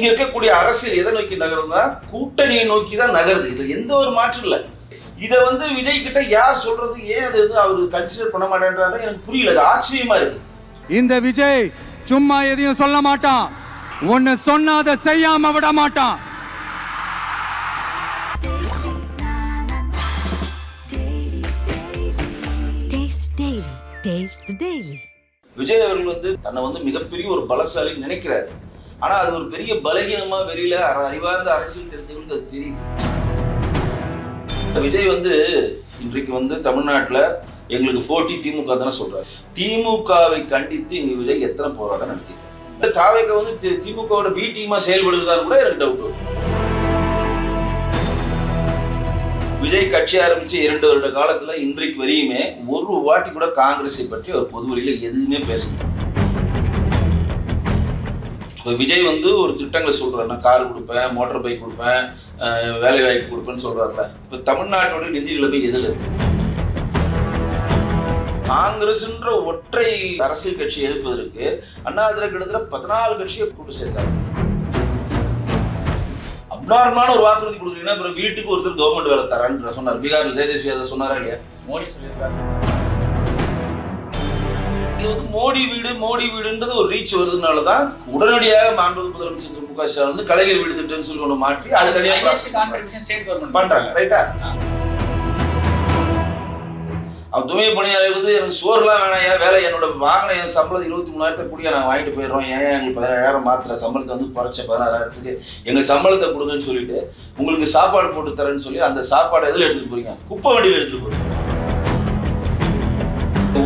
இங்க இருக்கக்கூடிய அரசியல் எதை நோக்கி நகருதுன்னா கூட்டணியை நோக்கி தான் நகருது. இது எந்த ஒரு மாற்றம் இல்லை. இதை வந்து விஜய் கிட்ட யார் சொல்றது? ஏன் அது வந்து அவர் கன்சிடர் பண்ண மாட்டேன்றாரு எனக்கு புரியல. அது ஆச்சரியமா இருக்கு. இந்த விஜய் சும்மா எதையும் சொல்ல மாட்டான். ஒன்னு சொன்னா அதை செய்யாம விட மாட்டான். விஜய் அவர்கள் வந்து தன்னை வந்து மிகப்பெரிய ஒரு பலசாலின்னு நினைக்கிறாரு. ஆனா அது ஒரு பெரிய பலகீனமா வெளியில அறிவார்ந்த அரசியல் தெரிஞ்சவங்களுக்கு அது தெரியுது. விஜய் வந்து இன்றைக்கு வந்து தமிழ்நாட்டில் எங்களுக்கு போட்டி திமுக தானே சொல்றாரு. திமுகவை கண்டித்து இங்க விஜய் எத்தனை போராட்டம் நடத்திருக்காரு இந்த தாவேக வந்து தி- திமுகவோட பி டீமா செயல்படுறதான்னு கூட எனக்கு டவுட் வரும் விஜய் கட்சி ஆரம்பிச்சு இரண்டு வருட காலத்துல இன்றைக்கு வரையுமே ஒரு வாட்டி கூட காங்கிரஸை பற்றி அவர் பொது எதுவுமே பேசல இப்போ விஜய் வந்து ஒரு திட்டங்களை சொல்றாரு நான் கார் கொடுப்பேன் மோட்டார் பைக் கொடுப்பேன் வேலை வாய்ப்பு கொடுப்பேன்னு சொல்கிறாருல இப்போ தமிழ்நாட்டோட நிதி நிலைமை எதுல இருக்கு? காங்கிரஸ்ன்ற ஒற்றை அரசியல் கட்சி எதிர்ப்பதற்கு அண்ணா திராவிட கிட்டத்தட்ட பதினாலு கட்சியை கூட்டு சேர்த்தாங்க அப்நார்மலான ஒரு வாக்குறுதி கொடுக்குறீங்கன்னா அப்புறம் வீட்டுக்கு ஒருத்தர் கவர்மெண்ட் வேலை தரான்னு சொன்னார். பீகார் தேஜஸ்வி அதை சொன்னாரா இல்லையா? மோடி சொல்லியிருக்காரு. இது வந்து மோடி வீடு மோடி வீடுன்றது ஒரு ரீச் வருதுனால தான் உடனடியாக மாண்புமிகு முதலமைச்சர் திரு மு க ஸ்டாலின் வந்து கலைஞர் வீடு திட்டம்னு சொல்லி ஒன்று மாற்றி அது தனியாக பண்றாங்க. ரைட்டா அவன் தூய்மை பணியாளர் வந்து எனக்கு சோறுலாம் வேணாயா வேலை என்னோட வாங்கின என் சம்பளம் இருபத்தி மூணாயிரத்தை கூடிய நான் வாங்கிட்டு போயிடுறோம் ஏன் எங்களுக்கு பதினேழாயிரம் மாத்திர சம்பளத்தை வந்து குறைச்ச பதினாறாயிரத்துக்கு எங்கள் சம்பளத்தை கொடுங்கன்னு சொல்லிட்டு உங்களுக்கு சாப்பாடு போட்டு தரேன்னு சொல்லி அந்த சாப்பாடு எதில் எடுத்துட்டு போறீங்க? குப்பை வண்டியில் எடுத்துட்டு போறீங்க.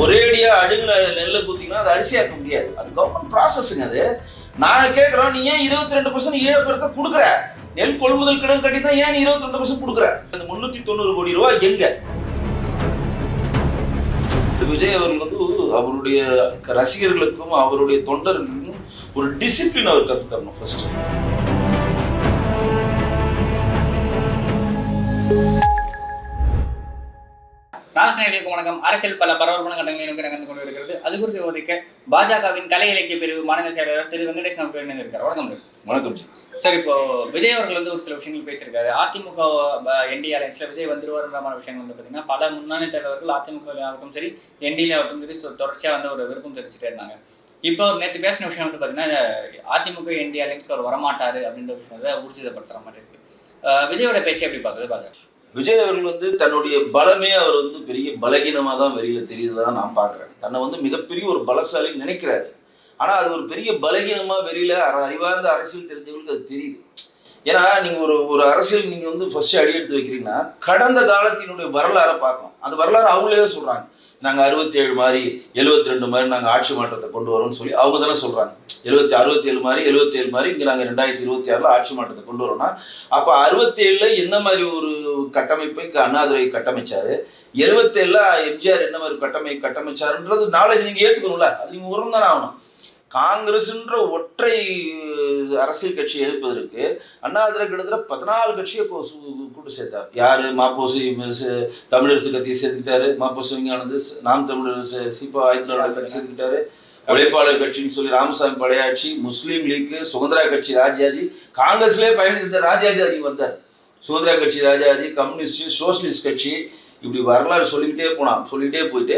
ஒரேடியா அடுங்கின நெல்லை குத்திங்கன்னா அது அரிசியாக்க முடியாது. அது கவர்மெண்ட் ப்ராசஸ்ங்க அது. நான் கேட்குறோம் நீ ஏன் இருபத்தி ரெண்டு பர்சன்ட் ஈழப்பெருத்த கொடுக்குற? நெல் கொள்முதல் கடன் கட்டி தான் ஏன் இருபத்தி ரெண்டு பர்சன்ட் கொடுக்குற? அந்த முன்னூத்தி தொண்ணூறு கோடி ரூபாய் எங்க? விஜய் அவர்கள் வந்து அவருடைய ரசிகர்களுக்கும் அவருடைய தொண்டர்களுக்கும் ஒரு டிசிப்ளின் அவர் கற்று தரணும் ஃபர்ஸ்ட் ராஜநேயர்களுக்கு வணக்கம். அரசியல் பல பரவலான கட்டங்களை நோக்கி நகர்ந்து கொண்டு இருக்கிறது அது குறித்து விவாதிக்க பாஜகவின் கலை இலக்கிய பிரிவு மாநில செயலாளர் திரு வெங்கடேஷ் நமக்கு இணைந்திருக்கார் வணக்கம். வணக்கம். சார் இப்போ விஜய் அவர்கள் வந்து ஒரு சில விஷயங்கள் பேசியிருக்காரு. அதிமுக என்டி அலைன்ஸ்ல விஜய் வந்துருவாருன்ற மாதிரி விஷயங்கள் வந்து பார்த்தீங்கன்னா பல முன்னணி தலைவர்கள் அதிமுக ஆகட்டும் சரி என்டியில ஆகட்டும் சரி தொ- தொடர்ச்சியா வந்து ஒரு விருப்பம் தெரிவிச்சுட்டே இருந்தாங்க. இப்போ நேற்று பேசின விஷயம் வந்து பார்த்தீங்கன்னா அதிமுக என்டி அலைன்ஸ்க்கு அவர் வரமாட்டாரு அப்படின்ற விஷயத்தை ஊர்ஜிதப்படுத்துற மாதிரி இருக்கு. விஜயோட பேச்சு எப்படி பார்க்குது பாஜக? விஜய் அவர்கள் வந்து தன்னுடைய பலமே அவர் வந்து பெரிய பலகீனமாக தான் வெளியில தெரியுதுதான் நான் பார்க்குறேன். தன்னை வந்து மிகப்பெரிய ஒரு பலசாலி நினைக்கிறாரு. ஆனால் அது ஒரு பெரிய பலகீனமாக வெளியில் அறிவார்ந்த அரசியல் தெரிஞ்சவங்களுக்கு அது தெரியுது. ஏன்னா நீங்கள் ஒரு ஒரு அரசியல் நீங்கள் வந்து ஃபஸ்ட்டு அடி எடுத்து வைக்கிறீங்கன்னா கடந்த காலத்தினுடைய வரலாறை பார்க்கணும். அந்த வரலாறு அவங்களே தான் சொல்கிறாங்க நாங்கள் அறுபத்தி ஏழு மாதிரி எழுபத்தி ரெண்டு மாதிரி நாங்கள் ஆட்சி மாற்றத்தை கொண்டு வரோம்னு சொல்லி அவங்க தானே சொல்கிறாங்க எழுபத்தி அறுபத்தி ஏழு மாதிரி எழுபத்தி ஏழு மாதிரி இங்கே நாங்கள் ரெண்டாயிரத்தி இருபத்தி ஆறில் ஆட்சி மாற்றத்தை கொண்டு வரோம்னா அப்போ அறுபத்தி என்ன மாதிரி ஒரு கட்டமைப்பை அண்ணாதுரை கட்டமைச்சாரு. எழுபத்தேழுல எம்ஜிஆர் என்ன மாதிரி கட்டமை கட்டமைச்சாருன்றது நாலேஜ் நீங்க ஏத்துக்கணும்ல. அது நீங்க உரம் ஆகணும். காங்கிரஸ்ன்ற ஒற்றை அரசியல் கட்சி எதிர்ப்பதற்கு அண்ணாதிரை கிட்டத்தட்ட பதினாலு கட்சியை கூட்டு சேர்த்தார். யார்? மாப்போசி மிஸ் தமிழரசு கட்சியை சேர்த்துக்கிட்டாரு. மாப்போசி விஞ்ஞானது நாம் தமிழரசு சிபா ஆயிரத்தி கட்சி சேர்த்துக்கிட்டாரு. உழைப்பாளர் கட்சின்னு சொல்லி ராமசாமி படையாட்சி முஸ்லீம் லீக் சுதந்திரா கட்சி ராஜாஜி காங்கிரஸ்லேயே பயணித்த ராஜாஜி அறிவு வந்தார். சுதந்திரா கட்சி ராஜாஜி கம்யூனிஸ்ட் சோசியலிஸ்ட் கட்சி இப்படி வரலாறு சொல்லிக்கிட்டே போனான். சொல்லிக்கிட்டே போயிட்டு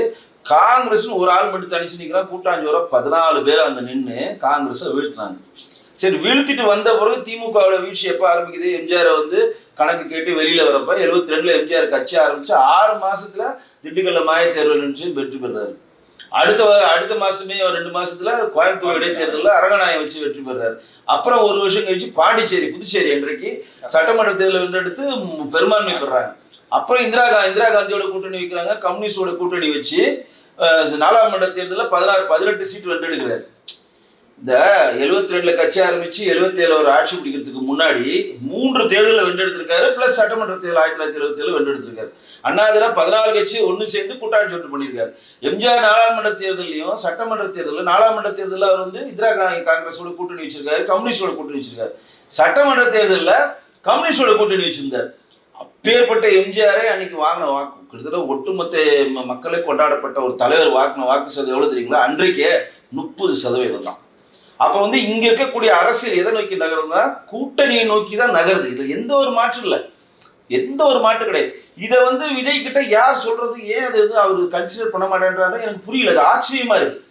காங்கிரஸ்னு ஒரு ஆள் மட்டும் தனிச்சு நிற்கிறான் கூட்டாஞ்சோர பதினாலு பேர் அங்கே நின்று காங்கிரஸை வீழ்த்தினாங்க சரி வீழ்த்திட்டு வந்த பிறகு திமுகவோட வீழ்ச்சி எப்போ ஆரம்பிக்குது? எம்ஜிஆரை வந்து கணக்கு கேட்டு வெளியில வரப்ப எழுபத்தி ரெண்டுல எம்ஜிஆர் கட்சி ஆரம்பிச்சு ஆறு மாசத்துல திண்டுக்கல்ல மாய தேர்தல் நின்று வெற்றி பெறாரு. அடுத்த அடுத்த மாசமே ஒரு ரெண்டு மாசத்துல கோயம்புத்தூர் இடைத்தேர்தலில் அரங்கநாயம் வச்சு வெற்றி பெறாரு அப்புறம் ஒரு வருஷம் கழிச்சு பாண்டிச்சேரி புதுச்சேரி இன்றைக்கு சட்டமன்ற தேர்தலை வென்றெடுத்து பெரும்பான்மை பெறாங்க. அப்புறம் இந்திரா கா இந்திரா காந்தியோட கூட்டணி வைக்கிறாங்க. கம்யூனிஸ்டோட கூட்டணி வச்சு அஹ், நாடாளுமன்ற தேர்தலில் பதினாறு பதினெட்டு சீட் வென்றெடுக்கிறாரு. இந்த எழுபத்தி ரெண்டுல கட்சி ஆரம்பிச்சு எழுபத்தி ஏழு ஒரு ஆட்சி பிடிக்கிறதுக்கு முன்னாடி மூன்று தேர்தலில் வென்றெடுத்திருக்காரு பிளஸ் சட்டமன்ற தேர்தல் ஆயிரத்தி தொள்ளாயிரத்தி எழுபத்தி ஏழு வென்றெடுத்திருக்காரு அண்ணாதிரா பதினாலு கட்சி ஒன்று சேர்ந்து கூட்டாட்சி ஒன்று பண்ணியிருக்காரு. எம்ஜிஆர் நாடாளுமன்ற தேர்தலையும் சட்டமன்ற தேர்தலில் நாடாளுமன்ற தேர்தலில் அவர் வந்து இந்திரா காந்தி காங்கிரஸோட கூட்டணி வச்சிருக்காரு கம்யூனிஸ்டோட கூட்டணி வச்சிருக்காரு. சட்டமன்ற தேர்தலில் கம்யூனிஸ்டோட கூட்டணி வச்சிருந்தார். அப்பேற்பட்ட எம்ஜிஆரே அன்னைக்கு வாங்கின வாக்கு. கிட்டத்தட்ட ஒட்டுமொத்த ம- கொண்டாடப்பட்ட ஒரு தலைவர் வாக்கின வாக்கு சதவீதம் எவ்வளவு தெரியுங்களா? அன்றைக்கே முப்பது சதவீதம் தான். அப்ப வந்து இங்க இருக்கக்கூடிய அரசியல் எதை நோக்கி நகருதுன்னா கூட்டணியை நோக்கி தான் நகருது. இதுல எந்த ஒரு மாற்று இல்லை. எந்த ஒரு மாற்று கிடையாது. இதை வந்து விஜய் கிட்ட யார் சொல்றது? ஏன் அது வந்து அவர் கன்சிடர் பண்ண மாட்டேன்றாரு எனக்கு புரியல. அது ஆச்சரியமா இருக்கு.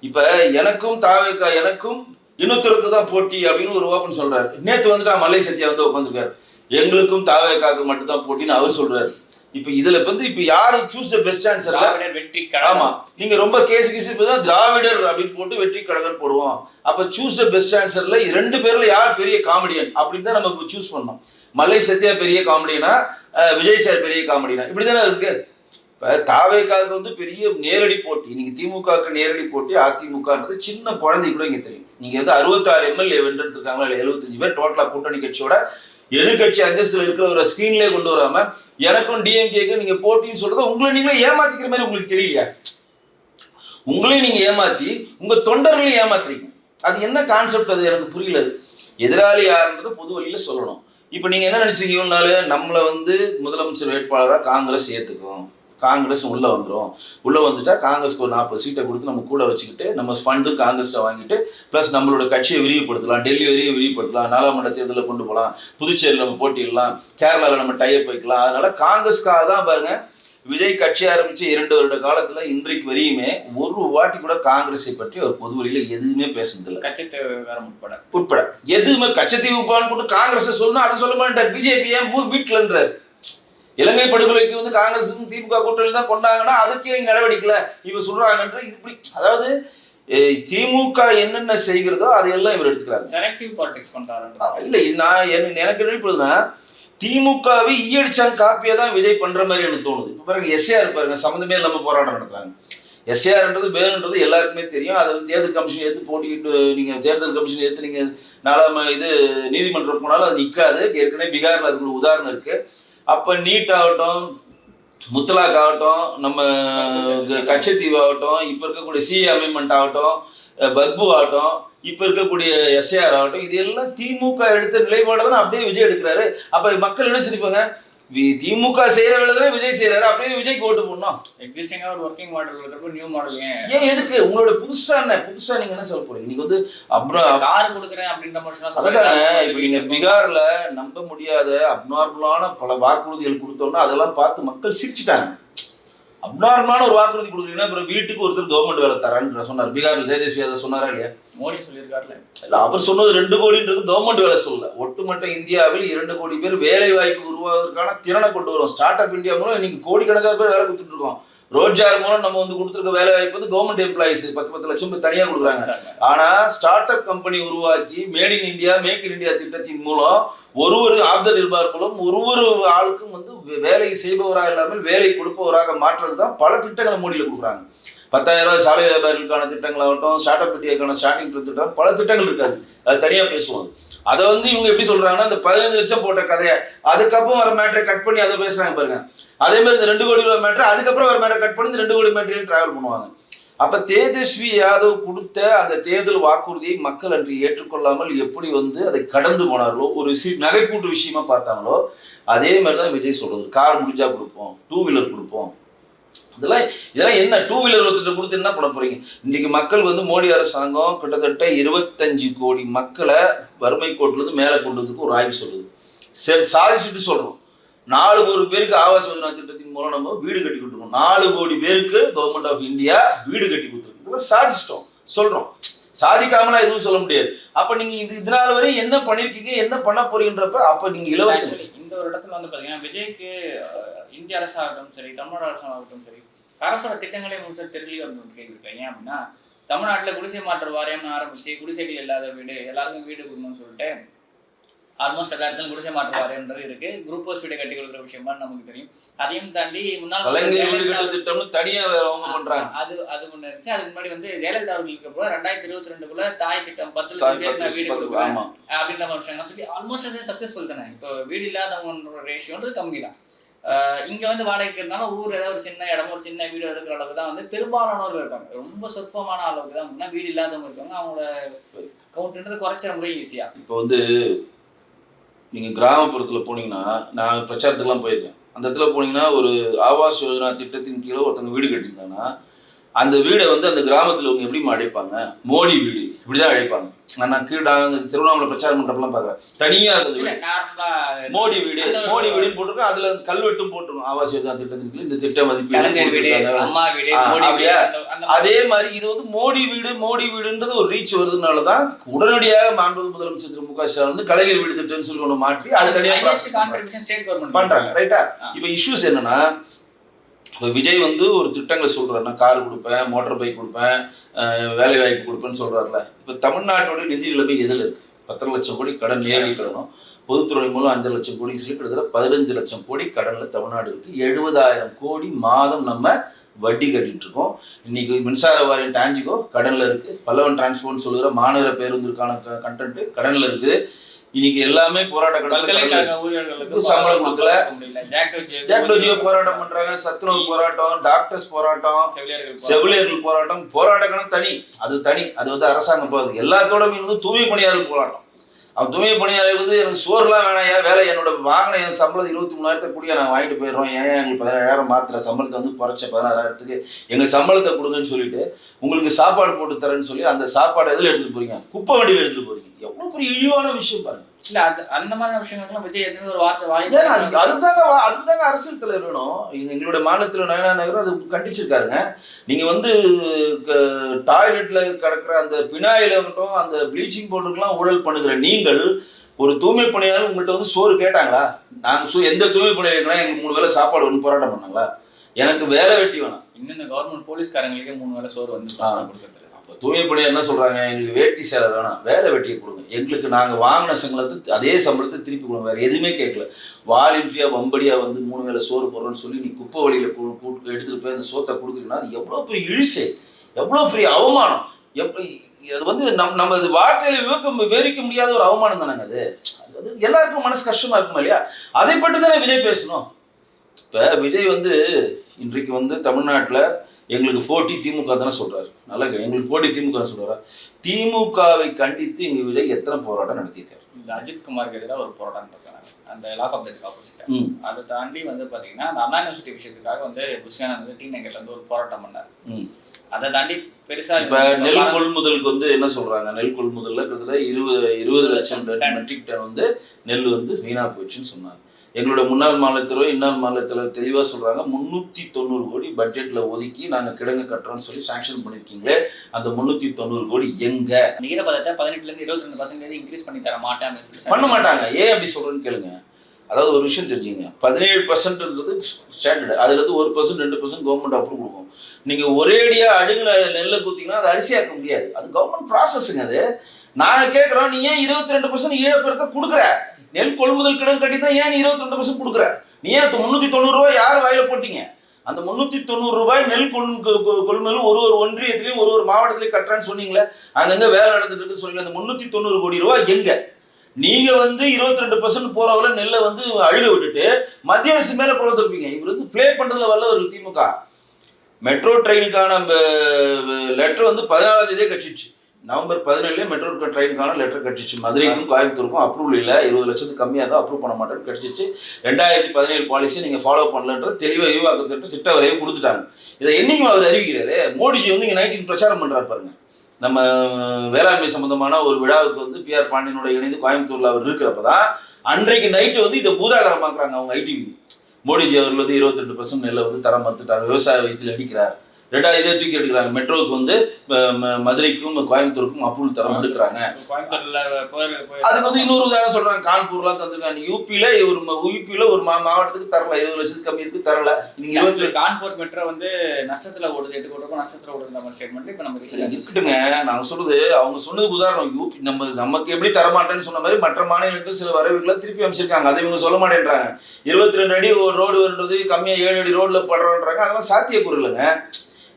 இப்ப எனக்கும் தாவேக்கா எனக்கும் இன்னொருத்தருக்கு தான் போட்டி அப்படின்னு ஒரு ஓப்பன் சொல்றாரு. நேத்து வந்துட்டு மல்லை சத்யா வந்து உட்காந்துருக்காரு எங்களுக்கும் தாவேக்காக்கு மட்டும்தான் போட்டின்னு அவர் சொல்றாரு. இப்ப இதுல வந்து இப்ப யாரு சூஸ் த பெஸ்ட் ஆன்சர் வெற்றி ஆமா. நீங்க ரொம்ப கேஸ் கேஸ் இப்பதான் திராவிடர் அப்படின்னு போட்டு வெற்றி கழகம் போடுவோம். அப்ப சூஸ் த பெஸ்ட் ஆன்சர்ல ரெண்டு பேர்ல யார் பெரிய காமெடியன் அப்படின்னு தான் நம்ம சூஸ் பண்ணோம் மல்லை சத்யா பெரிய காமெடியனா அஹ் விஜய் சார் பெரிய காமெடியனா இப்படிதானே இருக்கு? இப்ப தாவேக்காவுக்கு வந்து பெரிய நேரடி போட்டி. நீங்க திமுகவுக்கு நேரடி போட்டி அதிமுகன்றது சின்ன குழந்தை கூட இங்க தெரியும். நீங்க வந்து அறுபத்தாறு எம்எல்ஏ வென்றெடுத்திருக்காங்களா இல்ல எழுபத்தஞ்சு பேர் டோட்டலா கூட்டணி கட்சியோட எதிர்கட்சி அந்தஸ்துல இருக்கிற ஒரு ஸ்கிரீன்லயே கொண்டு வராம எனக்கும் டிஎம்கேக்கும் நீங்க போட்டின்னு சொல்றது உங்களை நீங்களே ஏமாத்திக்கிற மாதிரி உங்களுக்கு தெரியலையா? உங்களையும் நீங்க ஏமாத்தி உங்க தொண்டர்களையும் ஏமாத்துறீங்க. அது என்ன கான்செப்ட் அது? எனக்கு புரியல அது. எதிராளி யாருன்றது பொது வழியில சொல்லணும். இப்போ நீங்க என்ன நினைச்சீங்க இவனால நம்மளை வந்து முதலமைச்சர் வேட்பாளராக காங்கிரஸ் ஏத்துக்கும். காங்கிரஸ் உள்ள வந்துரும். உள்ள வந்துட்டா காங்கிரஸ்க்கு ஒரு நாற்பது சீட்டை கொடுத்து நம்ம கூட வச்சுக்கிட்டு நம்ம ஃபண்டு காங்கிரஸ்ட வாங்கிட்டு ப்ளஸ் நம்மளோட கட்சியை விரிவுபடுத்தலாம் டெல்லி வரையும் விரிவுபடுத்தலாம் நாடாளுமன்ற தேர்தலில் கொண்டு போகலாம் புதுச்சேரியில் நம்ம போட்டியிடலாம் கேரளாவில் நம்ம டைப் வைக்கலாம். அதனால காங்கிரஸ்க்காக தான் பாருங்க விஜய் கட்சி ஆரம்பிச்சு இரண்டு வருட காலத்துல இன்றைக்கு வரையுமே ஒரு வாட்டி கூட காங்கிரஸை பற்றி அவர் பொது வழியில எதுவுமே பேசுனதில்லை. கட்சித்து விவகாரம் உட்பட. உட்பட. எதுவுமே கச்சத்தீவு போட்டு காங்கிரஸ் சொல்லணும் அதை சொல்ல மாட்டார் பிஜேபி ஏன் வீட்டில்ன்றார். இலங்கை படுகொலைக்கு வந்து காங்கிரஸும் திமுக கூட்டணி தான் கொண்டாங்கன்னா அதுக்கே இங்க நடவடிக்கல இவ சொல்றாங்கன்ற இப்படி அதாவது திமுக என்னென்ன செய்கிறதோ அதையெல்லாம் இவர் எடுத்துக்கிறாரு. செலக்டிவ் பாலிடிக்ஸ் பண்றாரு இல்ல நான் எனக்கு எனக்கு நினைப்புதுன்னா திமுகவை ஈயடிச்சாங்க காப்பியா தான் விஜய் பண்ற மாதிரி எனக்கு தோணுது. இப்ப பாருங்க எஸ்ஏஆர் பாருங்க சம்மந்தமே இல்லாம போராட்டம் நடத்துறாங்க. எஸ்ஏஆர்ன்றது வேணுன்றது எல்லாருக்குமே தெரியும். அது தேர்தல் கமிஷன் எடுத்து போட்டிக்கிட்டு நீங்க தேர்தல் கமிஷன் எடுத்து நீங்க நாலாம் இது நீதிமன்றம் போனாலும் அது நிக்காது. ஏற்கனவே பீகார்ல அதுக்கு உதாரணம் இருக்கு. அப்ப நீட் ஆகட்டும் முத்தலாக் ஆகட்டும் நம்ம கச்சத்தீவு ஆகட்டும். இப்ப இருக்கக்கூடிய சிஏ அமெண்ட்மெண்ட் ஆகட்டும் பக்பு ஆகட்டும் இப்ப இருக்கக்கூடிய எஸ்ஏஆர் ஆகட்டும் இது எல்லாம் திமுக எடுத்த நிலைப்பாடு தான் அப்படியே விஜய் எடுக்கிறாரு. அப்ப மக்கள் என்ன சிரிப்பாங்க? திமுக செய்யற வேலை விஜய் செய்யறாரு அப்படியே விஜய்க்கு ஓட்டு போடணும். எக்ஸிஸ்டிங்கா ஒரு ஒர்க்கிங் மாடல் இருக்கிறப்ப நியூ மாடல் ஏன்? ஏன் எதுக்கு? உங்களோட புதுசா என்ன? புதுசா நீங்க என்ன சொல்ல போறீங்க? நீங்க வந்து அப்புறம் கார் கொடுக்குறேன் அப்படின்ற மாதிரி நீங்க பீகார்ல நம்ப முடியாத அப்நார்மலான பல வாக்குறுதிகள் கொடுத்தோம்னா அதெல்லாம் பார்த்து மக்கள் சிரிச்சிட்டாங்க. அப்நார்மலான ஒரு வாக்குறுதி கொடுக்குறீங்கன்னா அப்புறம் வீட்டுக்கு ஒருத்தர் கவர்மெண்ட் வேலை தரான்னு சொன்னார். பீகார்ல தேஜஸ்வி அதை சொன்னாரா இல்லையா? மோடி சொல்லியிருக்காருல. இல்ல அவர் சொன்னது ரெண்டு கோடின்றது கவர்மெண்ட் வேலை சொல்லல. ஒட்டுமொத்த இந்தியாவில் இரண்டு கோடி பேர் வேலை வாய்ப்பு உருவாவதற்கான திறனை கொண்டு வரும். ஸ்டார்ட் அப் இந்தியா மூலம் இன்னைக்கு கோடிக்கணக்கான பேர் வேலை கொடுத்துட்டு இருக்கோம். ரோஜார் மூலம் நம்ம வந்து கொடுத்துருக்க வேலை வாய்ப்பு வந்து கவர்மெண்ட் எம்ப்ளாயிஸ் பத்து பத்து லட்சம் பேர் தனியா கொடுக்குறாங்க. ஆனா ஸ்டார்ட் அப் கம்பெனி உருவாக்கி made in India make in India திட்டத்தின் மூலம் ஒரு ஒரு ஆப்த நிர்பார் மூலம் ஒரு ஒரு ஆளுக்கும் வந்து வே- வேலை செய்பவராக இல்லாமல் வேலை கொடுப்பவராக மாற்றுறது தான் பல திட்டங்களை மோடியில் கொடுக்குறாங்க. பத்தாயிரம் ரூபாய் சாலை வியாபாரிகளுக்கான திட்டங்களாகட்டும் ஸ்டார்ட் அப் இந்தியாக்கான ஸ்டார்டிங் திட்டம் பல திட்டங்கள் இருக்காது. அது தனியாக பேசுவாங்க. அதை வந்து இவங்க எப்படி சொல்றாங்கன்னா இந்த பதினஞ்சு லட்சம் போட்ட கதையை அதுக்கப்புறம் வர மேட்டரை கட் பண்ணி அதை பேசுறாங்க பாருங்க. அதே மாதிரி இந்த ரெண்டு கோடி ரூபாய் மேட்டர் அதுக்கப்புறம் ஒரு மேட்டரை கட் பண்ணி இந்த ரெண்டு கோடி மேட்டரையும் டிராவல் பண்ணுவாங்க. அப்ப தேஜஸ்வி யாதவ் கொடுத்த அந்த தேர்தல் வாக்குறுதியை மக்கள் அன்று ஏற்றுக்கொள்ளாமல் எப்படி வந்து அதை கடந்து போனார்களோ ஒரு சி நகைப்பூட்டு விஷயமா பார்த்தாங்களோ அதே மாதிரி தான் விஜய் சொல்றது. கார் முடிஞ்சா கொடுப்போம் டூ வீலர் கொடுப்போம். இதெல்லாம் இதெல்லாம் என்ன டூ வீலர் ஒருத்தர் கொடுத்து என்ன பண்ண போறீங்க? இன்னைக்கு மக்கள் வந்து மோடி அரசாங்கம் கிட்டத்தட்ட இருபத்தஞ்சு கோடி மக்களை வறுமை கோட்டிலிருந்து மேலே கொண்டு ஒரு ஆய்வு சொல்லுது. சரி சாதிச்சுட்டு சொல்றோம். நாலு கோடி பேருக்கு ஆவாஸ் யோஜனா திட்டத்தின் மூலம் நம்ம வீடு கட்டி கொடுத்துருக்கோம். நாலு கோடி பேருக்கு கவர்மெண்ட் ஆஃப் இந்தியா வீடு கட்டி கொடுத்துருக்கு. இதெல்லாம் சாதிச்சிட்டோம். சொல்றோம். சாதிக்காமலாம் எதுவும் சொல்ல முடியாது. அப்ப நீங்க இது இதனால வரை என்ன பண்ணிருக்கீங்க என்ன பண்ண போறீங்கன்றப்ப அப்ப நீங்க இலவசம். இந்த ஒரு இடத்துல வந்து பாத்தீங்கன்னா விஜய்க்கு இந்திய அரசாகட்டும் சரி தமிழ்நாடு அரசாகட்டும் சரி அரசோட திட்டங்களே முழுசாக தெரியலையோ அப்படின்னு கேள்வி இருக்கு ஏன் அப்படின்னா தமிழ்நாட்டுல குடிசை மாற்று வாரியம்னு ஆரம்பிச்சு குடிசைகள் இல்லாத வீடு எல்லாருக்கும் வீடு கொடுக்கணும்னு சொல்லிட்டு ஆல்மோஸ்ட் எல்லா இடத்துலையும் குடிசை மாற்று வாரியம்ன்றது இருக்கு. குரூப் ஹவுஸ் வீடு கட்டி கொடுக்குற விஷயமா நமக்கு தெரியும். அதையும் தாண்டி முன்னாள் திட்டம்னு தனியா அவங்க பண்றாங்க. அது அது ஒண்ணு இருந்துச்சு. அதுக்கு முன்னாடி வந்து ஜெயலலிதா அவர்கள் இருக்கப்போ ரெண்டாயிரத்தி இருபத்தி ரெண்டுக்குள்ள தாய் திட்டம் பத்து லட்சம் வீடு ஆமா. அப்படின்ற விஷயம்லாம் சொல்லி ஆல்மோஸ்ட் அது சக்ஸஸ்ஃபுல் தானே. இப்போ வீடு இல்லாதவங்களோட ரேஷியோன்றது கம்மி தான் இங்க வந்து வாடகைக்கு இருந்தாலும் ஊர் ஏதாவது ஒரு சின்ன இடம் ஒரு சின்ன வீடு இருக்கிற அளவுக்கு தான் வந்து பெரும்பாலானவர்கள் இருக்காங்க. ரொம்ப சொற்பமான அளவுக்கு தான் வீடு இல்லாதவங்க இருக்காங்க அவங்களோட கவுண்ட்ன்றது குறைச்சிட முடியும் ஈஸியா இப்போ வந்து நீங்கள் கிராமப்புறத்தில் போனீங்கன்னா நான் பிரச்சாரத்துக்குலாம் போயிருக்கேன். அந்த இடத்துல போனீங்கன்னா ஒரு ஆவாஸ் யோஜனா திட்டத்தின் கீழே ஒருத்தவங்க வீடு கட்டியிருந்தாங்கன்னா அந்த வீடை வந்து அந்த கிராமத்தில் அவங்க எப்படிமா அடைப்பாங்க? மோடி வீடு இப்படி தான் அழைப்பாங்க நான் கீழே திருவண்ணாமலை பிரச்சாரம் பண்றப்பெல்லாம் பாக்குறேன் தனியா இருக்குது மோடி வீடு மோடி வீடுன்னு போட்டிருக்கோம். அதுல கல்வெட்டும் போட்டுருக்கோம். ஆவாஸ் யோஜனா திட்டத்துக்கு இந்த திட்ட மதிப்பீடு அதே மாதிரி இது வந்து மோடி வீடு மோடி வீடுன்றது ஒரு ரீச் வருதுனால தான் உடனடியாக மாண்புமிகு முதலமைச்சர் திரு மு க ஸ்டாலின் வந்து கலைஞர் வீடு திட்டம்னு சொல்லி ஒன்று மாற்றி அது தனியாக பண்றாங்க. ரைட்டா. இப்போ இஷ்யூஸ் என்னன்னா இப்போ விஜய் வந்து ஒரு திட்டங்களை சொல்றாருன்னா கார் கொடுப்பேன் மோட்டார் பைக் கொடுப்பேன் வேலை வாய்ப்பு கொடுப்பேன்னு சொல்றாருல. இப்போ தமிழ்நாட்டோட நிதி நிலைமை எதில்? இருக்கு பத்தரை லட்சம் கோடி கடன் நேரடி கடனும். பொதுத்துறை மூலம் அஞ்சு லட்சம் கோடி சொல்லி கிட்டத்தட்ட பதினஞ்சு லட்சம் கோடி கடன்ல தமிழ்நாடு இருக்கு எழுபதாயிரம் கோடி மாதம் நம்ம வட்டி கட்டிட்டு இருக்கோம். இன்னைக்கு மின்சார வாரியம் டான்ஜிகோ கடன்ல இருக்கு. பல்லவன் டிரான்ஸ்போர்ட் சொல்லுகிற மாநகர பேருந்திற்கான கண்டென்ட் கடன்ல இருக்குது இன்னைக்கு எல்லாமே போராட்ட ஊழியர்களுக்கு சம்பளம் கொடுக்கல. கொடுக்க முடியல. ஜாக்டோ ஜியோ ஜாக்டோ ஜியோ போராட்டம் பண்றாங்க சத்துணவு போராட்டம் டாக்டர்ஸ் போராட்டம் செவிலியர்கள் போராட்டம். போராட்டம் போராட்டங்களும் தனி. அது தனி. அது வந்து அரசாங்கம் போகுது எல்லாத்தோட மீன் தூய்மை பணியாளர் போராட்டம். அவன் தூய்மை பணியாளர் வந்து எனக்கு சோறுலாம் வேணாம் ஏன் வேலை? என்னோட வாங்கின என் சம்பளம் இருபத்தி மூணாயிரத்தை கூடிய நான் வாங்கிட்டு போயிடுறோம். ஏன் எங்களுக்கு பதினேழாயிரம் மாத்திர? சம்பளத்தை வந்து குறைச்ச பதினாறாயிரத்துக்கு எங்கள் சம்பளத்தை கொடுங்கன்னு சொல்லிட்டு உங்களுக்கு சாப்பாடு போட்டு தரேன்னு சொல்லி அந்த சாப்பாடு எதில் எடுத்துட்டு போறீங்க? குப்பை வண்டியில் எடுத்துட்டு போறீங்க. எவ்வளோ பெரிய இழிவான விஷயம் பாருங்க. இல்ல அது அந்த மாதிரி விஷயங்களுக்கெல்லாம் விஜய் எதுவுமே ஒரு வார்த்தை வாய் ஏன் அது அதுதாங்க அதுதாங்க அரசியல் தலைவர் வேணும் எங்க- எங்களுடைய மாநிலத்தில் நயனா நகர் அது கண்டிச்சிருக்காருங்க. நீங்க வந்து டாய்லெட்ல கிடக்குற அந்த பினாயில இருக்கட்டும் அந்த ப்ளீச்சிங் பவுடருக்குலாம் ஊழல் பண்ணுகிற நீங்கள் ஒரு தூய்மை பணியாளர் உங்கள்கிட்ட வந்து சோறு கேட்டாங்களா? நாங்க சு எந்த தூய்மை பணியாளர்களா எங்களுக்கு மூணு வேளை சாப்பாடு ஒன்று போராட்டம் பண்ணாங்களா? எனக்கு வேலை வெட்டி வேணாம். இன்னும் இந்த கவர்மெண்ட் போலீஸ்காரங்களுக்கே மூணு வேளை சோறு வந்து. கொடுக்குறது தூய்மை பணியாளர் என்ன சொல்றாங்க? எங்களுக்கு வேட்டி சேலை வேணாம். வேலை வெட்டியை கொடுங்க. எங்களுக்கு நாங்கள் வாங்கின சம்பளத்தை அதே சம்பளத்தை திருப்பி கொடுங்க. வேற எதுவுமே கேட்கல. வாலண்டியா வம்படியா வந்து மூணு வேளை சோறு போடுறோன்னு சொல்லி நீ குப்பை வழியில கு- எடுத்துட்டு போய் அந்த சோத்தை கொடுக்குறீங்கன்னா அது எவ்வளோ பெரிய இழிசை. எவ்வளோ பெரிய அவமானம். எப்படி அது வந்து நம் நம்ம வார்த்தையில விவக்க விவரிக்க முடியாத ஒரு அவமானம் தானே அது. அது வந்து எல்லாருக்கும் மனசு கஷ்டமா இருக்குமா இல்லையா? அதை பற்றி தானே விஜய் பேசணும். இப்போ விஜய் வந்து இன்றைக்கு வந்து தமிழ்நாட்டில் எங்களுக்கு போட்டி திமுக தானே சொல்றாரு. நல்லா கேளு. எங்களுக்கு போட்டி திமுக சொல்றாரா? திமுகவை கண்டித்து இங்க விஜய் எத்தனை போராட்டம் நடத்தியிருக்காரு? இந்த அஜித் குமாருக்கு எதிராக ஒரு போராட்டம் நடத்துறாங்க அந்த லாக் ஆஃப் டெத்துக்கு ஆப்போசிட் ம். அதை தாண்டி வந்து பாத்தீங்கன்னா அந்த அண்ணா யூனிவர்சிட்டி விஷயத்துக்காக வந்து புஷ்யானந்த் வந்து டி நகர்ல வந்து ஒரு போராட்டம் பண்ணார். அதை தாண்டி பெருசா இப்ப நெல் கொள்முதலுக்கு வந்து என்ன சொல்றாங்க? நெல் கொள்முதல்ல கிட்டத்தட்ட இருபது இருபது லட்சம் மெட்ரிக் டன் வந்து நெல் வந்து வீணா போயிடுச்சுன்னு சொன்னாங்க. எங்களோட முன்னாள் மாநிலத்திலோ இன்னாள் மாநிலத்தில் தெளிவாக சொல்றாங்க. முந்நூற்றி தொண்ணூறு கோடி பட்ஜெட்ல ஒதுக்கி நாங்கள் கிடங்கு கட்டுறோம்னு சொல்லி சாங்ஷன் பண்ணியிருக்கீங்களே அந்த முந்நூற்றி தொண்ணூறு கோடி எங்க? ஈரப்பதத்தை பதினெட்டுல இருந்து இருபத்தி ரெண்டு பர்சன்டேஜ் இன்க்ரீஸ் பண்ணி தர சொல்லி பண்ண மாட்டாங்க. ஏன் அப்படி சொல்றேன்னு கேளுங்க. அதாவது ஒரு விஷயம் தெரிஞ்சுங்க. பதினேழு பர்சன்ட்ன்றது ஸ்டாண்டர்டு அதுல இருந்து ஒரு பர்சன்ட் ரெண்டு பர்சன்ட் கவர்மெண்ட் அப்ரூவ் கொடுக்கும். நீங்க ஒரேடியா அடுகுல நெல்லை குத்திங்கன்னா அது அரிசியாக்க முடியாது. அது கவர்மெண்ட் ப்ராசஸ்ங்க அது. நாங்க கேட்குறோம் நீ ஏன் இருபத்தி ரெண்டு பர்சன்ட் ஈழப்பெருத்த கொடுக்குற? நெல் கொள்முதல் கிடம் கட்டி தான் ஏன் இருபத்தி ரெண்டு பர்சன்ட் கொடுக்குற? நீ ஏன் முந்நூற்றி தொண்ணூறு ரூபாய் யார் வாயில போட்டீங்க? அந்த முந்நூற்றி தொண்ணூறு ரூபாய் நெல் கொள் கொள்முதல் ஒரு ஒரு ஒன்றியத்திலையும் ஒரு ஒரு மாவட்டத்திலையும் கட்டுறேன்னு சொன்னீங்களே அங்கங்க வேலை நடந்துட்டு இருக்குன்னு சொன்னீங்க அந்த முந்நூற்றி தொண்ணூறு கோடி ரூபாய் எங்க? நீங்க வந்து இருபத்தி ரெண்டு பர்சன்ட் போகிறவங்கள நெல்லை வந்து அழுக விட்டுட்டு மத்திய அரசு மேல குறை இவர் வந்து ப்ளே பண்றதுல ஒரு திமுக. மெட்ரோ ட்ரெயினுக்கான லெட்டர் வந்து பதினாலாம் தேதியே கட்சிச்சு நவம்பர் பதினேழுல மெட்ரோ ட்ரெயினுக்கான லெட்டர் கிடைச்சிச்சு மதுரைக்கும் கோயம்புத்தூருக்கும் அப்ரூவல் இல்லை. இருபது லட்சத்துக்கு கம்மியாக தான் அப்ரூவ் பண்ண மாட்டேன்னு கிடைச்சிச்சு ரெண்டாயிரத்தி பதினேழு பாலிசி நீங்கள் ஃபாலோ பண்ணலன்றது தெளிவாக விரிவாக்கத்திட்டு திட்ட வரையும் கொடுத்துட்டாங்க. இதை என்னைக்கும் அவர் அறிவிக்கிறாரு. மோடிஜி வந்து இங்கே நைட்டின் பிரச்சாரம் பண்ணுறாரு பாருங்க. நம்ம வேளாண்மை சம்பந்தமான ஒரு விழாவுக்கு வந்து பிஆர் பாண்டியனோட இணைந்து கோயம்புத்தூரில் அவர் இருக்கிறப்ப தான் அன்றைக்கு நைட்டு வந்து இதை பூதாகரமாக்குறாங்க அவங்க ஐடி. மோடிஜி அவர்கள் வந்து இருபத்தி ரெண்டு பர்சன்ட் நெல்லை வந்து தரம் மறுத்துட்டார். விவசாய வயிற்றில் அடிக்கிறார். ரெண்டாவது இதை தூக்கி எடுக்கிறாங்க. மெட்ரோவுக்கு வந்து மதுரைக்கும் கோயம்புத்தூருக்கும் அப்ரூவல் தரம் எடுக்கிறாங்க. அதுக்கு வந்து இன்னொரு உதாரணம் சொல்றாங்க. கான்பூர்லாம் தந்திருக்காங்க. யூபியில ஒரு யூபியில ஒரு மாவட்டத்துக்கு தரல. இருபது லட்சத்துக்கு கம்மி இருக்கு தரல. நீங்க இருபத்தி கான்பூர் மெட்ரோ வந்து நஷ்டத்துல ஓடுது. எட்டு கோடி ரூபாய் நஷ்டத்துல ஓடுது நம்ம ஸ்டேட்மெண்ட் இப்போ நம்ம இருக்கட்டுங்க நாங்க சொல்றது அவங்க சொன்னதுக்கு உதாரணம் யூபி நம்ம நமக்கு எப்படி தரமாட்டேன்னு சொன்ன மாதிரி மற்ற மாநிலங்களுக்கு சில வரவுகளை திருப்பி அமைச்சிருக்காங்க அதை இவங்க சொல்ல மாட்டேன்றாங்க. இருபத்தி ரெண்டு அடி ஒரு ரோடு வருன்றது கம்மியா ஏழு அடி ரோட்ல படுறோன்றாங்க. அதெல்லாம் சாத்தியக்கூறு இல்லைங்க.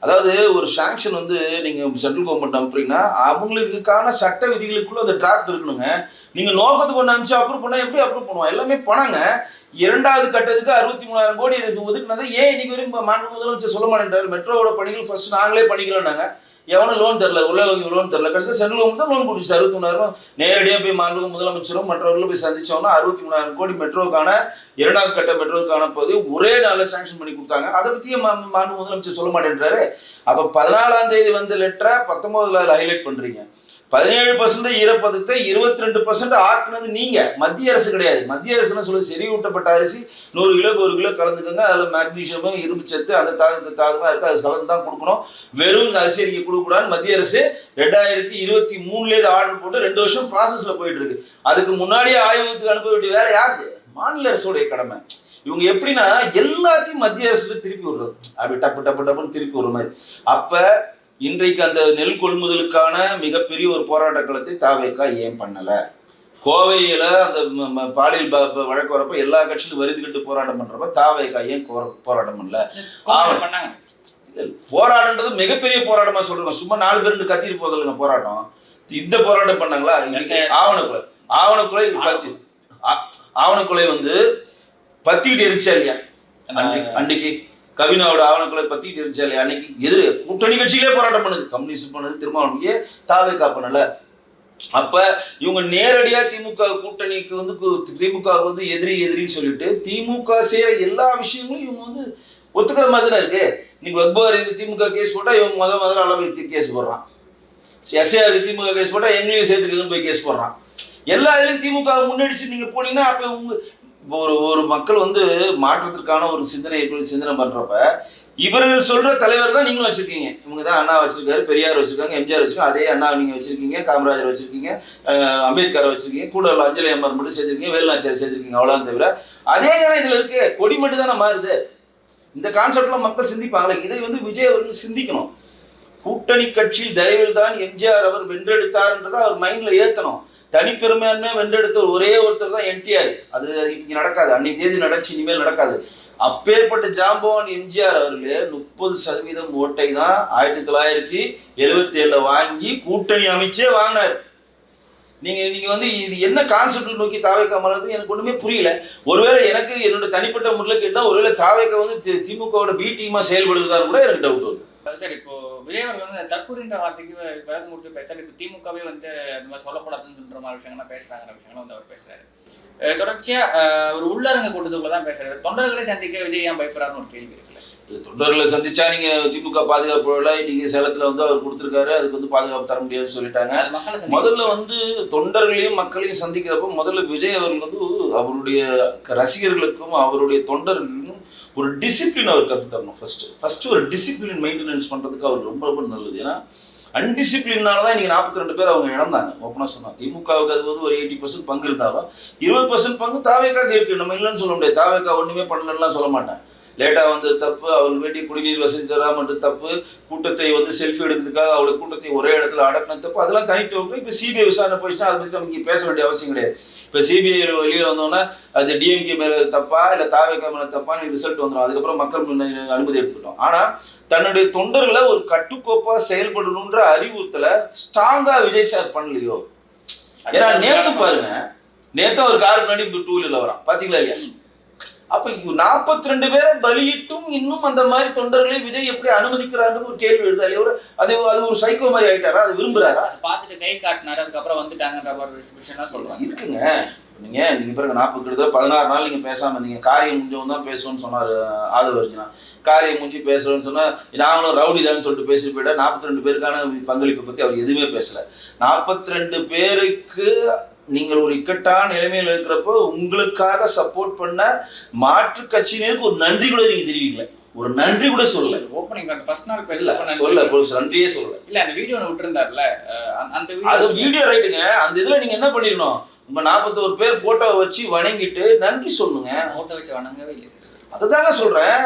அதாவது ஒரு சாங்ஷன் வந்து நீங்கள் சென்ட்ரல் கவர்மெண்ட் அனுப்புறீங்கன்னா அவங்களுக்கான சட்ட விதிகளுக்குள்ள அந்த டிராஃப்ட் இருக்கணுங்க. நீங்கள் நோக்கத்துக்கு ஒன்று அனுப்பிச்சு அப்ரூவ் பண்ணால் எப்படி அப்ரூவ் பண்ணுவோம் எல்லாமே பணங்க. இரண்டாவது கட்டத்துக்கு அறுபத்தி மூணாயிரம் கோடி எனக்கு ஒதுக்குனதை ஏன் இன்னைக்கு வரையும் மாநில முதலமைச்சர் சொல்ல மாட்டேன்றாரு? மெட்ரோவோட பணிகள் ஃபர்ஸ்ட் நாங்களே பண்ணிக்கிறோம்னாங்க. எவனும் லோன் தரல உள்ள லோன் தரல. கடைசியில் சென்ட்ரல் கவர்மெண்ட் தான் லோன் கொடுத்துச்சு. அறுபத்தி மூணாயிரம் நேரடியாக போய் மாண்பு முதலமைச்சரும் மற்றவர்களும் போய் சந்திச்சோம்னா அறுபத்தி மூணாயிரம் கோடி மெட்ரோக்கான இரண்டாவது கட்ட மெட்ரோக்கான பகுதி ஒரே நாளில் சாங்ஷன் பண்ணி கொடுத்தாங்க. அதை பற்றியே மாண்பு முதலமைச்சர் சொல்ல மாட்டேன்றாரு. அப்போ பதினாலாம் தேதி வந்த லெட்டரை பத்தொன்பதுல ஹைலைட் பண்ணுறீங்க பதினேழு பர்சன்ட் ஈரப்பதத்தை இருபத்தி ரெண்டு பர்சன்ட் ஆக்குனது நீங்க. மத்திய அரசு கிடையாது. மத்திய அரசுன்னு சொல்லி சொல்லுது? செறிவூட்டப்பட்ட அரிசி நூறு கிலோக்கு ஒரு கிலோ கலந்துக்கோங்க. அதில் மேக்னீஷியமும் இரும்பு சத்து அந்த தாது இந்த இருக்குது அது கலந்து தான் கொடுக்கணும். வெறும் அரிசி நீங்க கொடுக்கக்கூடாதுன்னு மத்திய அரசு ரெண்டாயிரத்தி இருபத்தி மூணுலேருந்து ஆர்டர் போட்டு ரெண்டு வருஷம் ப்ராசஸில் போயிட்டு இருக்கு. அதுக்கு முன்னாடியே ஆய்வகத்துக்கு அனுப்ப வேண்டிய வேலை யாருக்கு? மாநில அரசுடைய கடமை. இவங்க எப்படின்னா எல்லாத்தையும் மத்திய அரசுல திருப்பி விடுறது. அப்படி டப்பு டப்பு டப்புன்னு திருப்பி விடுற மாதிரி. அப்போ இன்றைக்கு அந்த நெல் கொள்முதலுக்கான மிகப்பெரிய ஒரு போராட்ட களத்தை தாவேக்கா ஏன் பண்ணல? கோவையில அந்த பாலியல் வழக்கு வரப்ப எல்லா கட்சியிலும் வருதுகிட்டு போராட்டம் பண்றப்ப தாவேக்கா ஏன் போராட்டம் பண்ணல? போராட்டம்ன்றது மிகப்பெரிய போராட்டமா சொல்றேன் சும்மா நாலு பேர் கத்திட்டு போதில்லைங்க போராட்டம். இந்த போராட்டம் பண்ணாங்களா. ஆவணக்குலை ஆவணக்குலை பத்தி. ஆவணக்குலை வந்து பத்திக்கிட்டு எரிச்சா இல்லையா? அன்னைக்கு கவினாவோட ஆவணங்களை பற்றி தெரிஞ்சாலே அன்னைக்கு எதிர கூட்டணி கட்சியிலே போராட்டம் பண்ணுது. கம்யூனிஸ்ட் பண்ணுது திருமாவளவன் தாவே காப்பனல அப்ப இவங்க நேரடியா திமுக கூட்டணிக்கு வந்து திமுக வந்து எதிரி எதிரின்னு சொல்லிட்டு திமுக செய்யற எல்லா விஷயங்களும் இவங்க வந்து ஒத்துக்கிற மாதிரி தானே இருக்கு. இன்னைக்கு வக்பார் இது திமுக கேஸ் போட்டா இவங்க முத முதல்ல அளவு கேஸ் போடுறான். எஸ்ஏஆர் திமுக கேஸ் போட்டா எங்களையும் சேர்த்துக்கன்னு போய் கேஸ் போடுறான். எல்லா இதுலையும் திமுக முன்னடிச்சு நீங்க போனீங்கன்னா அப்ப உங்க இப்போ ஒரு ஒரு மக்கள் வந்து மாற்றத்திற்கான ஒரு சிந்தனை எப்படி சிந்தனை பண்றப்ப இவர்கள் சொல்ற தலைவர் தான் நீங்களும் வச்சிருக்கீங்க. இவங்க தான் அண்ணா வச்சிருக்காரு பெரியார் வச்சிருக்காங்க எம்ஜிஆர் வச்சிருக்காங்க அதே அண்ணா நீங்க வச்சிருக்கீங்க காமராஜர் வச்சிருக்கீங்க அம்பேத்கர் வச்சிருக்கீங்க கூட உள்ள அஞ்சலி அம்மார் மட்டும் சேர்த்திருக்கீங்க வேலுநாச்சியார் சேர்த்திருக்கீங்க அவ்வளவுதான் தவிர அதே தானே இதுல இருக்கு. கொடி மட்டும் தானே மாறுது. இந்த கான்செப்ட்ல மக்கள் சிந்திப்பாங்களே இதை வந்து விஜய் அவர்கள் சிந்திக்கணும். கூட்டணி கட்சி தயவில் தான் எம்ஜிஆர் அவர் வென்றெடுத்தார்ன்றதை அவர் மைண்ட்ல ஏத்தணும். தனிப்பெருமையான வென்றெடுத்த ஒரே ஒருத்தர் தான் என்டிஆர். அது இங்க நடக்காது. அன்னைக்கு தேதி நடச்சு இனிமேல் நடக்காது. அப்பேற்பட்ட ஜாம்பவான் எம்ஜிஆர் அவர்களே முப்பது சதவீதம் ஓட்டை தான் ஆயிரத்தி தொள்ளாயிரத்தி எழுபத்தி ஏழுல வாங்கி கூட்டணி அமைச்சே வாங்கினார். நீங்க நீங்க வந்து இது என்ன கான்செப்ட் நோக்கி தாவேக்கா மலர்றது எனக்கு ஒண்ணுமே புரியல. ஒருவேளை எனக்கு என்னோட தனிப்பட்ட முறையில் கேட்டால் ஒருவேளை தாவேக்கா வந்து தி- திமுகவோட பி டீமா செயல்படுதுதான் கூட எனக்கு டவுட் வருது. சார் இப்போ விஜய் அவர்கள் வந்து தற்கூறின்ற வார்த்தைக்கு விளக்கம் கொடுத்து பேசுறாரு. இப்போ திமுகவே வந்து இந்த மாதிரி சொல்லக்கூடாதுன்ற மாதிரி விஷயங்கள்லாம் பேசுறாங்கிற விஷயங்களை வந்து அவர் பேசுறாரு. தொடர்ச்சியா ஒரு உள்ளரங்க கூட்டத்துக்குள்ள தான் பேசுறாரு. தொண்டர்களை சந்திக்க விஜய் ஏன் பயப்படுறாருன்னு ஒரு கேள்வி இருக்குல்ல. இது தொண்டர்களை சந்திச்சா நீங்க திமுக பாதுகாப்பு விழா இன்னைக்கு சேலத்துல வந்து அவர் கொடுத்திருக்காரு. அதுக்கு வந்து பாதுகாப்பு தர முடியாதுன்னு சொல்லிட்டாங்க. முதல்ல வந்து தொண்டர்களையும் மக்களையும் சந்திக்கிறப்ப முதல்ல விஜய் அவர்கள் வந்து அவருடைய ரசிகர்களுக்கும் அவருடைய தொண்டர்களுக்கும் ஒரு டிசிப்ளின் அவர் கற்று தரணும் ஃபர்ஸ்ட் ஃபர்ஸ்ட் ஒரு டிசிப்ளின் மெயின்டெனன்ஸ் பண்றதுக்கு அவர் ரொம்ப ரொம்ப நல்லது. ஏன்னா அன்டிசிப்ளினால தான் இன்றைக்கி நாற்பத்தி ரெண்டு பேர் அவங்க இழந்தாங்க. ஓப்பனாக சொன்னா. திமுகவுக்கு அது வந்து ஒரு எயிட்டி பர்சன்ட் பங்கு இருந்தாலும் இருபது பர்சன்ட் பங்கு தாவேக்காக இருக்கு. நம்ம இல்லைன்னு சொல்ல முடியாது. தாவேக்கா ஒண்ணுமே பண்ணலன்னா சொல்ல மாட்டேன் லேட்டாக வந்தது தப்பு அவங்களுக்கு வேண்டிய குடிநீர் வசதி தராமன்றது தப்பு கூட்டத்தை வந்து செல்ஃபி எடுக்கிறதுக்காக அவளுக்கு கூட்டத்தை ஒரே இடத்துல அடக்கின தப்பு. அதெல்லாம் தனித்துவம். இப்போ சிபிஐ விசாரணை போயிடுச்சுன்னா அதை பற்றி நமக்கு பேச வேண்டிய அவசியம் கிடையாது. இப்போ சிபிஐ வெளியில் வந்தோன்னா அது டிஎம்கே மேலே தப்பா இல்லை தாவேக்கா மேலே தப்பான்னு ரிசல்ட் வந்துடும் அதுக்கப்புறம் மக்கள் அனுமதி எடுத்துக்கிட்டோம். ஆனால் தன்னுடைய தொண்டர்களை ஒரு கட்டுக்கோப்பாக செயல்படணுன்ற அறிவுறுத்தலை ஸ்ட்ராங்காக விஜய் சார் பண்ணலையோ? ஏன்னா நேற்று பாருங்க நேற்று ஒரு கார் பண்ணி டூ வீலரில் வரான். பார்த்தீங்களா இல்லையா? அப்ப நாற்பத்தி ரெண்டு பேரை பலியிட்டும் இன்னும் அந்த மாதிரி தொண்டர்களை விஜய் எப்படி அனுமதிக்கிறாருன்னு ஒரு கேள்வி எழுதா. இல்லையா ஒரு அது அது ஒரு சைக்கோ மாதிரி ஆயிட்டாரா? அது விரும்புறாரா? அதை பார்த்துட்டு கை காட்டினாரு அதுக்கப்புறம் வந்துட்டாங்கன்ற மாதிரி விஷ- விஷயம்லாம் சொல்றாங்க. இருக்குங்க. நீங்க நீங்க பிறகு நாற்பது கிட்டத்தட்ட பதினாறு நாள் நீங்க பேசாம இருந்தீங்க. காரியம் முடிஞ்சவங்க தான் பேசுவோம்னு சொன்னாரு ஆதவர்ஜுனா காரியம் முடிஞ்சு பேசுறோம்னு சொன்னா நாங்களும் ரவுடி தான் சொல்லிட்டு பேசிட்டு போயிட்டா நாற்பத்தி ரெண்டு பேருக்கான பங்களிப்பை பத்தி அவர் எதுவுமே பேசல. நாற்பத்தி ரெண்டு பேருக்கு நீங்கள் ஒரு இக்கட்டான நிலைமையில் இருக்கிறப்போ உங்களுக்காக சப்போர்ட் பண்ண மாற்று கட்சியினருக்கு ஒரு நன்றி கூட நீங்க தெரிவிக்கல. ஒரு நன்றி கூட சொல்லல. ஓப்பனிங் ஃபர்ஸ்ட் நாள் பேசல சொல்ல நன்றியே சொல்லல. இல்ல அந்த வீடியோ விட்டுருந்தாருல அந்த- அந்த அது வீடியோ வீடியோ ரைட்டுங்க அந்த இதுல நீங்க என்ன பண்ணிடணும் உங்க நாற்பத்தோரு பேர் போட்டோவை வச்சு வணங்கிட்டு நன்றி சொல்லுங்க. போட்டோ வச்சு வணங்கவே இல்லை அதுதாங்க சொல்றேன்.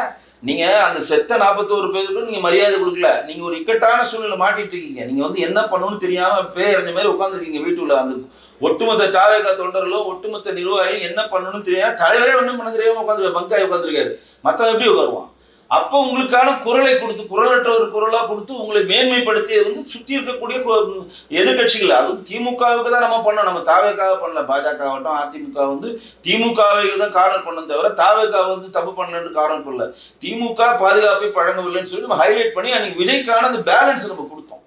நீங்க அந்த செத்த நாற்பத்தோரு பேருக்கு நீங்க மரியாதை கொடுக்கல. நீங்க ஒரு இக்கட்டான சூழ்நிலை மாட்டிட்டு இருக்கீங்க. நீங்க வந்து என்ன பண்ணணும்னு தெரியாம பேரஞ்ச மாதிரி உட்காந்துருக்கீங்க வீட்டுல அந்த ஒட்டுமொத்த தாவேகா தொண்டர்களும் ஒட்டுமொத்த நிர்வாகியும் என்ன பண்ணணும்னு தெரியாம தலைவரே ஒன்றும் பண்ண தெரியாம உட்காந்துருக்காரு பங்காய் உட்காந்துருக்காரு மத்தவன் எப்படி உட்காருவான்? அப்போ உங்களுக்கான குரலை கொடுத்து குரலற்ற ஒரு குரலா கொடுத்து உங்களை மேன்மைப்படுத்தியது வந்து சுத்தி இருக்கக்கூடிய எதிர்கட்சிகள் அதுவும் திமுகவுக்கு தான் நம்ம பண்ணோம். நம்ம தாவேக்காக பண்ணல. பாஜக ஆகட்டும் அதிமுக வந்து திமுகவை தான் காரணம் பண்ண தவிர தாவேக்கா வந்து தப்பு பண்ணலன்னு காரணம் பண்ணல. திமுக பாதுகாப்பை பழங்கவில்லைன்னு சொல்லி நம்ம ஹைலைட் பண்ணி அன்னைக்கு விஜய்க்கான அந்த பேலன்ஸ் நம்ம கொடுத்தோம்.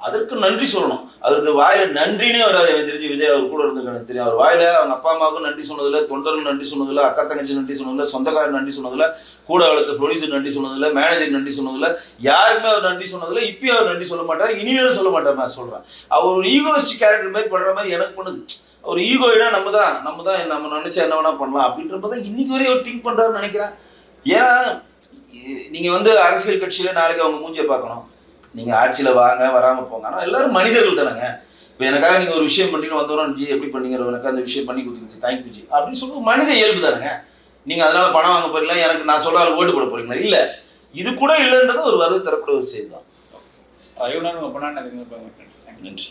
அதற்கு நன்றி சொல்லணும். அவருக்கு வாயில நன்றினே வராது. எனக்கு தெரிஞ்சு விஜய் அவர் கூட இருந்து எனக்கு தெரியும். அவர் வாயில அவங்க அப்பா அம்மாவுக்கும் நன்றி சொன்னதில்ல தொண்டர்கள் நன்றி சொன்னதில்ல அக்கா தங்கச்சி நன்றி சொன்னதில்ல சொந்தக்காரர் நன்றி சொன்னதில்ல கூட வளர்த்த ப்ரொடியூசர் நன்றி சொன்னதில்ல மேனேஜர் நன்றி சொன்னதில்ல யாருமே அவர் நன்றி சொன்னதில்ல இப்பயும் அவர் நன்றி சொல்ல மாட்டார் இனிமேலும் சொல்ல மாட்டார் நான் சொல்றேன். அவர் ஒரு ஈகோஸ்டிக் கேரக்டர் மாதிரி பண்ற மாதிரி எனக்கு பண்ணுது ஒரு ஈகோயினா நம்ம தான் நம்ம தான் நம்ம நினைச்சா என்ன வேணா பண்ணலாம் அப்படின்றப்ப தான் இன்னைக்கு வரையும் அவர் திங்க் பண்றாருன்னு நினைக்கிறேன். ஏன்னா நீங்க வந்து அரசியல் கட்சியில நாளைக்கு அவங்க மூஞ்சியை பார்க்கணும். நீங்க ஆட்சியில வாங்க வராம போங்க. ஆனா எல்லாரும் மனிதர்கள் தானேங்க. இப்போ எனக்காக நீங்க ஒரு விஷயம் பண்ணீங்க வந்தோம் ஜி எப்படி பண்ணீங்க எனக்கு அந்த விஷயம் பண்ணி கொடுத்தீங்க தேங்க்யூ ஜி. அப்படின்னு சொல்லுவது மனித இயல்பு தானேங்க. நீங்க அதனால பணம் வாங்க போறீங்களா? எனக்கு நான் ஆள் ஓட்டு போட போறீங்களா? இல்ல. இது கூட இல்லைன்றது ஒரு வருது தரக்கூடிய ஒரு செய்தி தான். நன்றி.